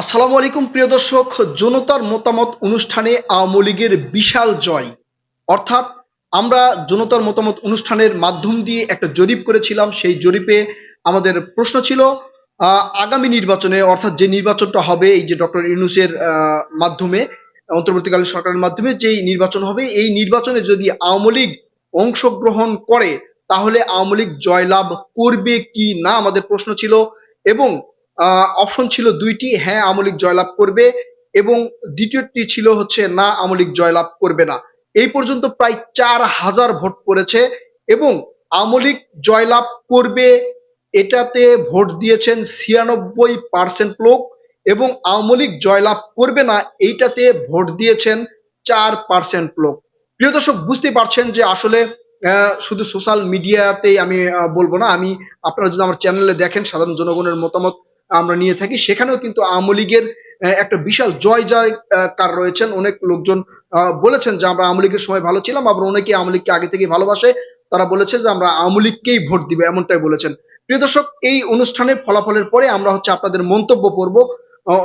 আসসালামু আলাইকুম, প্রিয় দর্শক। জনতার মতামত অনুষ্ঠানে আওয়ামী লীগের বিশাল জয়। অর্থাৎ আমরা জনতার মতামত অনুষ্ঠানের মাধ্যম দিয়ে একটা জরিপ করেছিলাম। সেই জরিপে আমাদের প্রশ্ন ছিল আগামী নির্বাচনে, অর্থাৎ যে নির্বাচনটা হবে, এই যে ডক্টর ইউনুসের মাধ্যমে, অন্তর্বর্তীকালীন সরকারের মাধ্যমে যেই নির্বাচন হবে, এই নির্বাচনে যদি আওয়ামী লীগ অংশগ্রহণ করে, তাহলে আওয়ামী লীগ জয়লাভ করবে কি না আমাদের প্রশ্ন ছিল এবং অপশন ছিল দুইটি হ্যাঁ আমলিক জয়লাভ করবে এবং দ্বিতীয়টি ছিল হচ্ছে না, আমলিক জয়লাভ করবে না। এই পর্যন্ত প্রায় চার হাজার ভোট পড়েছে এবং আমলিক জয়লাভ করবে এটাতে ভোট দিয়েছেন ছিয়ানব্বই পার্সেন্ট লোক এবং আওয়ামী লীগ জয়লাভ করবে না, এইটাতে ভোট দিয়েছেন চার পার্সেন্ট লোক। প্রিয় দর্শক বুঝতে পারছেন যে আসলে শুধু সোশ্যাল মিডিয়াতেই আমি বলব না, আমি, আপনারা যদি আমার চ্যানেলে দেখেন, সাধারণ জনগণের মতামত আমরা নিয়ে থাকি। সেখানেও কিন্তু আওয়ামী লীগের একটা বিশাল জয় জয় কার রয়েছেন। অনেক লোকজন বলেছেন যে আমরা আওয়ামী লীগের সময় ভালো ছিলাম আবার অনেকে আওয়ামী লীগকে আগে থেকে ভালোবাসে। তারা বলেছে যে আমরা আওয়ামী লীগকেই ভোট দিবে এমনটাই বলেছেন। প্রিয় দর্শক এই অনুষ্ঠানের ফলাফলের পরে আমরা হচ্ছে আপনাদের মন্তব্য পড়ব।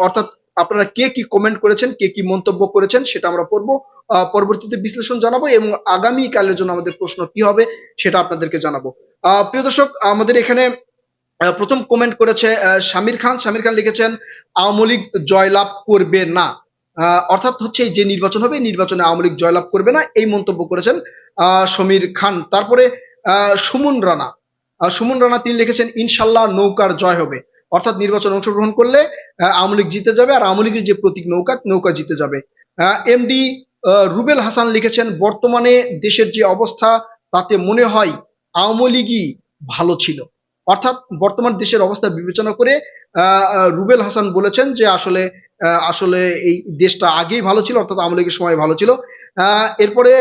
অর্থাৎ আপনারা কে কি কমেন্ট করেছেন কে কি মন্তব্য করেছেন সেটা আমরা পড়ব। পরবর্তীতে বিশ্লেষণ জানাব এবং আগামী কালের জন্য আমাদের প্রশ্ন কি হবে সেটা আপনাদেরকে জানাব। আহ, প্রিয় দর্শক আমাদের এখানে প্রথম কমেন্ট করেছে শামির খান। শামির খান লিখেছেন, আওয়ামী লীগ জয়লাভ করবে না। অর্থাৎ হচ্ছে এই যে নির্বাচন হবে নির্বাচনে আওয়ামী লীগ জয়লাভ করবে না, এই মন্তব্য করেছেন সমীর খান। তারপরে সুমন রানা। সুমন রানা তিনি লিখেছেন, ইনশাল্লাহ নৌকার জয় হবে। অর্থাৎ নির্বাচন অংশগ্রহণ করলে আওয়ামী লীগ জিতে যাবে, আর আওয়ামী লীগের যে প্রতীক নৌকা নৌকা জিতে যাবে। এমডি রুবেল হাসান লিখেছেন, বর্তমানে দেশের যে অবস্থা, তাতে মনে হয় আওয়ামী লীগই ভালো ছিল। অর্থাৎ বর্তমান দেশের অবস্থা বিবেচনা করে রুবেল হাসান বলেছেন যে আসলে আসলে এই দেশটা আগেই ভালো ছিল, অর্থাৎ আওয়ামী লীগের সময় ভালো ছিল। এরপরে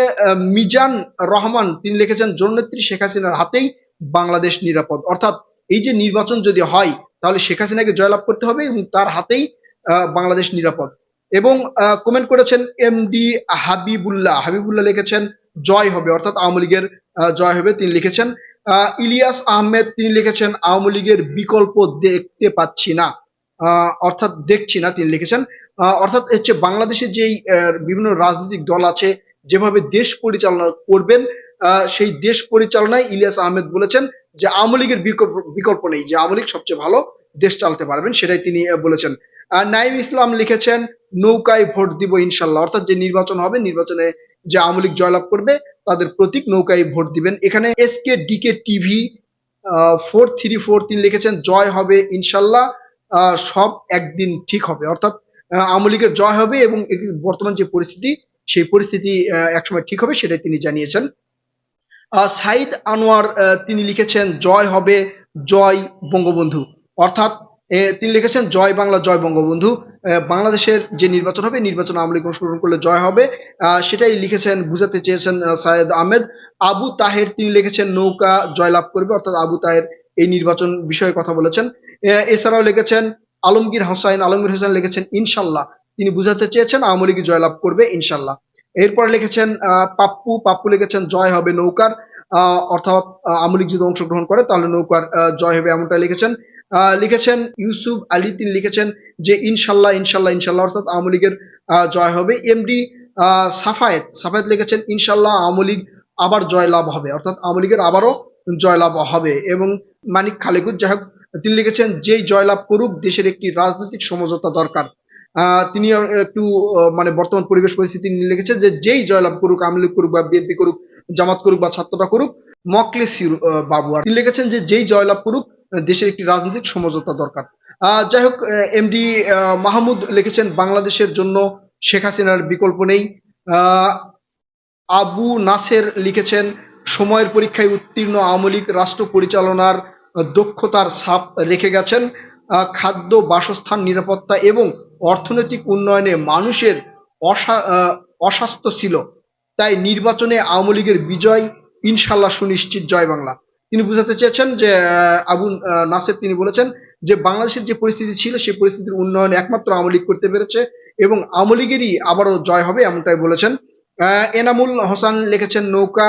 মিজান রহমান, তিনি লিখেছেন জননেত্রী শেখ হাসিনার হাতেই বাংলাদেশ নিরাপদ। অর্থাৎ এই যে নির্বাচন যদি হয়, তাহলে শেখ হাসিনাকে জয়লাভ করতে হবে এবং তার হাতেই বাংলাদেশ নিরাপদ। এবং কমেন্ট করেছেন এম ডি হাবিবুল্লাহ হাবিবুল্লাহ লিখেছেন, জয় হবে। অর্থাৎ আওয়ামী লীগের জয় হবে, তিনি লিখেছেন ইলিয়াস আহমেদ তিনি লিখেছেন, আওয়ামী লীগের বিকল্প দেখতে পাচ্ছি না। অর্থাৎ দেখছি না তিনি লিখেছেন। অর্থাৎ হচ্ছে বাংলাদেশে যেই বিভিন্ন রাজনৈতিক দল আছে, যেভাবে দেশ পরিচালনা করবেন সেই দেশ পরিচালনায় ইলিয়াস আহমেদ বলেছেন যে, আওয়ামী লীগের বিকল্প বিকল্প নেই। যে আওয়ামী লীগ সবচেয়ে ভালো দেশ চালাতে পারবেন, সেটাই তিনি বলেছেন। নাইম ইসলাম লিখেছেন, নৌকায় ভোট দিব ইনশাল্লাহ। অর্থাৎ যে নির্বাচন হবে, নির্বাচনে যে আওয়ামী লীগ জয়লাভ করবে, তাদের প্রতীক নৌকায় ভোট দিবেন। এখানে S K D K TV four three four তিন লিখেছেন, জয় হবে ইনশাল্লাহ। সব একদিন ঠিক হবে। অর্থাৎ আওয়ামী লীগের জয় হবে এবং বর্তমান যে পরিস্থিতি, সেই পরিস্থিতি একসময় ঠিক হবে সেটাই তিনি জানিয়েছেন। সাইদ আনোয়ার তিনি লিখেছেন, জয় হবে, জয় বঙ্গবন্ধু। অর্থাৎ তিনি লিখেছেন, জয় বাংলা, জয় বঙ্গবন্ধু। বাংলাদেশের যে নির্বাচন হবে, নির্বাচন আওয়ামী লীগ অংশগ্রহণ করলে জয় হবে। সেটাই লিখেছেন, বুঝাতে চেয়েছেন সায়েদ আহমেদ। আবু তাহের, তিনি লিখেছেন, নৌকা জয়লাভ করবে। অর্থাৎ আবু তাহের এই নির্বাচন বিষয়ে কথা বলেছেন। এছাড়াও লিখেছেন, আলমগীর হোসাইন, আলমগীর হোসেন লিখেছেন, ইনশাল্লাহ। তিনি বুঝাতে চেয়েছেন, আওয়ামী লীগ জয়লাভ করবে, ইনশাল্লাহ। এরপর লিখেছেন পাপ্পু পাপ্পু লিখেছেন, জয় হবে নৌকার। অর্থাৎ আওয়ামী লীগ যদি অংশগ্রহণ করে, তাহলে নৌকার জয় হবে এমনটা লিখেছেন। লিখেছেন ইউসুফ আলী। তিনি লিখেছেন যে ইনশাল্লাহ ইনশাল্লাহ ইনশাল্লাহ অর্থাৎ আওয়ামী লীগের জয় হবে। এমডি সাফায়েত সাফায়েত লিখেছেন ইনশাল্লাহ আওয়ামী লীগ আবার জয়লাভ হবে। অর্থাৎ আওয়ামী লীগের আবারও জয়লাভ হবে। এবং মানিক খালেকুর যাই তিনি লিখেছেন যেই জয়লাভ করুক দেশের একটি রাজনৈতিক সমঝোতা দরকার। তিনি একটু মানে বর্তমান পরিবেশ পরিস্থিতি নিয়ে লিখেছেন যে যেই জয়লাভ করুক আওয়ামী লীগ করুক বা বিএনপি করুক জামাত করুক বা ছাত্ররা করুক মকলে সিরু- আহ, বাবু। তিনি লিখেছেন যে যেই জয়লাভ করুক দেশের একটি রাজনৈতিক সমঝোতা দরকার। আহ, যাই হোক এমডি মাহমুদ লিখেছেন বাংলাদেশের জন্য শেখ হাসিনার বিকল্প নেই। আবু নাসের লিখেছেন সময়ের পরীক্ষায় উত্তীর্ণ আওয়ামী লীগ রাষ্ট্র পরিচালনার দক্ষতার ছাপ রেখে গেছেন। খাদ্য বাসস্থান নিরাপত্তা এবং অর্থনৈতিক উন্নয়নে মানুষের অস্বাস্থ্য ছিল। তাই নির্বাচনে আওয়ামী লীগের বিজয় ইনশাল্লাহ সুনিশ্চিত। জয় বাংলা। তিনি বুঝাতে চেয়েছেন যে আবু নাসের তিনি বলেছেন যে, বাংলাদেশের যে পরিস্থিতি ছিল, সেই পরিস্থিতির উন্নয়ন একমাত্র আওয়ামী লীগ করতে পেরেছে এবং আওয়ামী লীগেরই আবারও জয় হবে এমনটাই বলেছেন। এনামুল হোসেন লিখেছেন নৌকা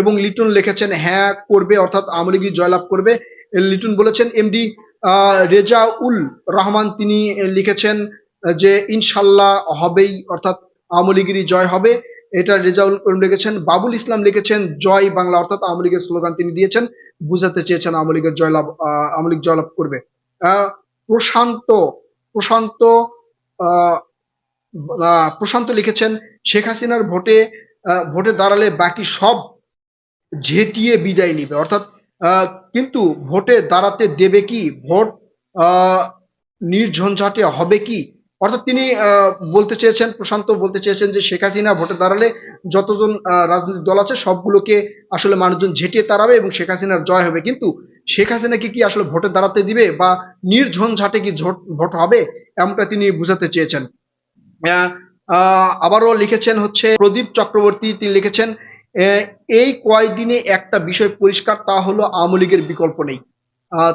এবং লিটন লিখেছেন হ্যাঁ করবে, অর্থাৎ আওয়ামী লীগই জয়লাভ করবে। লিটন বলেছেন এমডি রেজাউল রহমান তিনি লিখেছেন যে, ইনশাল্লাহ হবেই, অর্থাৎ আওয়ামী লীগেরই জয় হবে। এটা রেজাউল করিম লিখেছেন, বাবুল ইসলাম লিখেছেন, জয় বাংলা অর্থাৎ আওয়ামী লীগের স্লোগান তিনি দিয়েছেন, বুঝাতে চেয়েছেন আওয়ামী লীগের জয়লাভ আওয়ামী লীগ জয়লাভ করবে। প্রশান্ত প্রশান্ত প্রশান্ত লিখেছেন, শেখ হাসিনার ভোটে ভোটে দাঁড়ালে বাকি সব ঝেটিয়ে বিদায় নিবে। অর্থাৎ কিন্তু ভোটে দাঁড়াতে দেবে কি? ভোট নির্ঝঞ্ঝাটে হবে কি? অর্থাৎ তিনি বলতে চেয়েছেন, প্রশান্ত বলতে চেয়েছেন যে শেখ হাসিনা ভোটে দাঁড়ালে যতজন রাজনৈতিক দল আছে সবগুলোকে আসলে মানুষজন ঝেঁটিয়ে তাড়াবে এবং শেখ হাসিনার জয় হবে। কিন্তু শেখ হাসিনাকে কি আসলে ভোটে দাঁড়াতে দিবে বা নির্ঝঞ্ঝাটে কি ভোট হবে এমনটা তিনি বুঝাতে চেয়েছেন। আবারও লিখেছেন হচ্ছে, প্রদীপ চক্রবর্তী তিনি লিখেছেন এই কয়দিনে একটা বিষয় পরিষ্কার, তা হলো আওয়ামী লীগের বিকল্প নেই।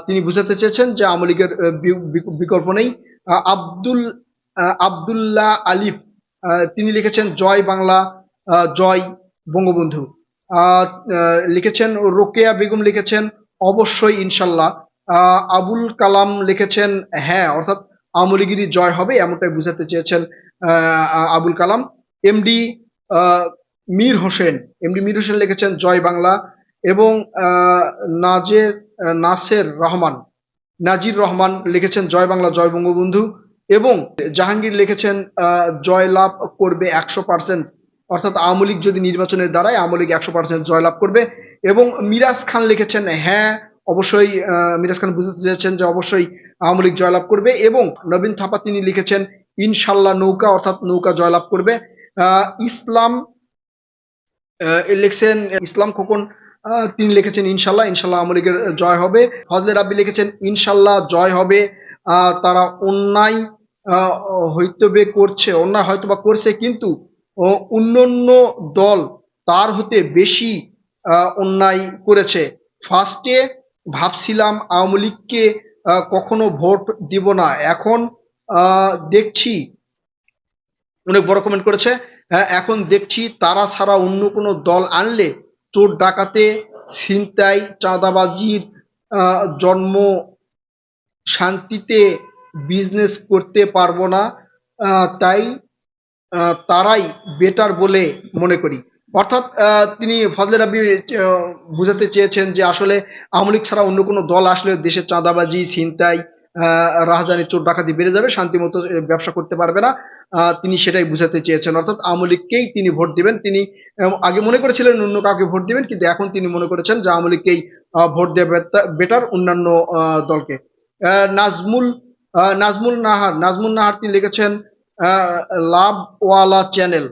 তিনি বুঝাতে চেয়েছেন যে আওয়ামী লীগের বিকল্প নেই। আব্দুল আব্দুল্লাহ আলিফ তিনি লিখেছেন জয় বাংলা জয় বঙ্গবন্ধু। লিখেছেন, রোকেয়া বেগম লিখেছেন, অবশ্যই ইনশাল্লাহ। আবুল কালাম লিখেছেন হ্যাঁ অর্থাৎ আওয়ামী লীগেরই জয় হবে এমনটাই বুঝাতে চেয়েছেন আবুল কালাম। এমডি মীর হোসেন, এমডি মীর হোসেন লিখেছেন, জয় বাংলা। এবং নাজের, নাসের রহমান, নাজির রহমান লিখেছেন, জয় বাংলা, জয় বঙ্গবন্ধু। এবং জাহাঙ্গীর লিখেছেন আহ, জয় লাভ করবে একশো পার্সেন্ট অর্থাৎ আওয়ামী লীগ যদি নির্বাচনে দাঁড়ায় আওয়ামী লীগ একশো পার্সেন্ট জয়লাভ করবে। এবং মিরাজ খান লিখেছেন হ্যাঁ অবশ্যই মিরাজ খান বুঝতে চেয়েছেন যে অবশ্যই আওয়ামী লীগ জয়লাভ করবে। এবং নবীন থাপা তিনি লিখেছেন ইনশাল্লাহ নৌকা অর্থাৎ নৌকা জয়লাভ করবে। ইসলাম লিখছেন ইসলাম খোকন তিনি লিখেছেন ইনশাল্লাহ ইনশাল্লাহ আওয়ামী লীগের জয় হবে। ফজলে রাব্বি লিখেছেন ইনশাল্লাহ জয় হবে। তারা অন্যায় হইতবে করছে অন্যায় হয়তোবা করছে, কিন্তু অন্যান্য দল তার হতে বেশি অন্যায় করেছে। ফার্স্টে ভাবছিলাম আওয়ামী লীগকে কখনো ভোট দিব না। এখন দেখছি, অনেক বড় কমেন্ট করেছে এখন দেখছি তারা ছাড়া অন্য কোনো দল আনলে চোর ডাকাতে, ছিনতাই, চাঁদাবাজির জন্ম শান্তিতে বিজনেস করতে পারব না তাই তারাই বেটার বলে মনে করি। অর্থাৎ তিনি ফজলে রাব্বি বোঝাতে চেয়েছেন যে আসলে আওয়ামী লীগ ছাড়া অন্য কোনো দল আসলে দেশের চাঁদাবাজি, ছিনতাই রাহাজানি, চোর ডাকাতি বেড়ে যাবে শান্তি মতো ব্যবসা করতে পারবে না। তিনি সেটাই বুঝাতে চেয়েছেন। অর্থাৎ আওয়ামী লীগকেই তিনি ভোট দিবেন। তিনি আগে মনে করেছিলেন অন্য কাউকে ভোট দিবেন, কিন্তু এখন তিনি মনে করেছেন যে আওয়ামী লীগকেই ভোট দেবে বেটার অন্যান্য দলকে। নাজমুল নাজমুল নাহার। নাজমুল নাহার তিনি লিখেছেন লাভওয়ালা চ্যানেল।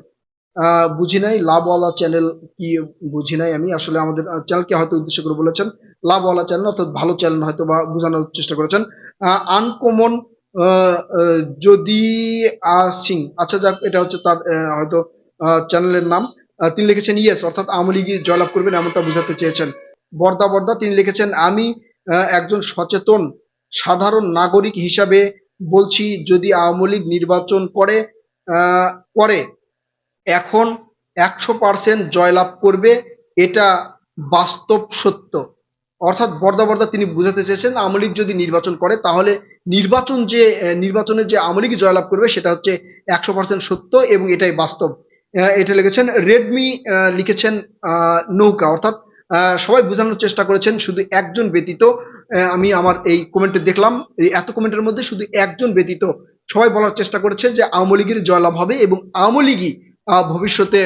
বুঝি নাই, লাভওয়ালা চ্যানেল কি বুঝি নাই আমি। আসলে আমাদের চ্যানেলকে হয়তো উদ্দেশ্য করে বলেছেন, লাভওয়ালা চ্যানেল, অর্থাৎ ভালো চ্যানেল হয়তো বা বোঝানোর চেষ্টা করেছেন। আনকমন যদি সিং আচ্ছা যাক, এটা হচ্ছে তার হয়তো চ্যানেলের নাম। তিনি লিখেছেন ইয়েস, অর্থাৎ আওয়ামী লীগই জয়লাভ করবেন এমনটা বোঝাতে চেয়েছেন। বর্দা বর্দা তিনি লিখেছেন, আমি একজন সচেতন সাধারণ নাগরিক হিসাবে বলছি, যদি আওয়ামী লীগ নির্বাচন করে করে, এখন একশো পার্সেন্ট জয়লাভ করবে, এটা বাস্তব সত্য। অর্থাৎ বর্দা বর্দা তিনি বুঝাতে চেয়েছেন, আওয়ামী লীগ যদি নির্বাচন করে, তাহলে নির্বাচন যে নির্বাচনে যে আওয়ামী লীগ জয়লাভ করবে, সেটা হচ্ছে একশো পার্সেন্ট সত্য এবং এটাই বাস্তব। এটা লিখেছেন, রেডমি লিখেছেন নৌকা। অর্থাৎ সবাই বোঝানোর চেষ্টা করেছেন, শুধু একজন ব্যতীত আমি আমার এই কমেন্টে দেখলাম, এই এত কমেন্টের মধ্যে শুধু একজন ব্যতীত সবাই বলার চেষ্টা করেছে যে আওয়ামী লীগের জয়লাভ হবে এবং আওয়ামী লীগই ভবিষ্যতে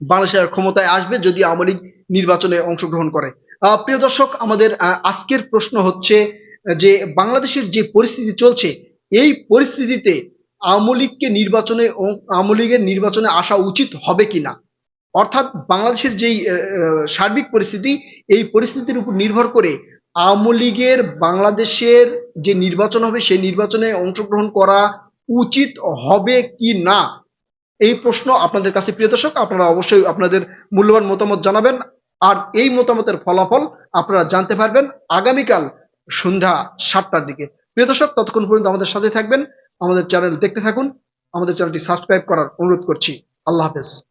বাংলাদেশের ক্ষমতায় আসবে যদি আওয়ামী লীগ নির্বাচনে অংশগ্রহণ করে। প্রিয় দর্শক, আমাদের আজকের প্রশ্ন হচ্ছে যে বাংলাদেশের যে পরিস্থিতি চলছে, এই পরিস্থিতিতে আওয়ামী লীগকে নির্বাচনে, আওয়ামী লীগের নির্বাচনে আসা উচিত হবে কিনা? অর্থাৎ বাংলাদেশের যেই সার্বিক পরিস্থিতি, এই পরিস্থিতির উপর নির্ভর করে আওয়ামী লীগের বাংলাদেশের যে নির্বাচন হবে, সেই নির্বাচনে অংশগ্রহণ করা উচিত হবে কি না? এই প্রশ্ন আপনাদের কাছে প্রিয় দর্শক, আপনারা অবশ্যই আপনাদের মূল্যবান মতামত জানাবেন। আর এই মতামতের ফলাফল আপনারা জানতে পারবেন আগামীকাল সন্ধ্যা সাতটার দিকে। প্রিয় দর্শক, ততক্ষণ পর্যন্ত আমাদের সাথে থাকবেন। আমাদের চ্যানেল দেখতে থাকুন। আমাদের চ্যানেলটি সাবস্ক্রাইব করার অনুরোধ করছি। আল্লাহ হাফেজ।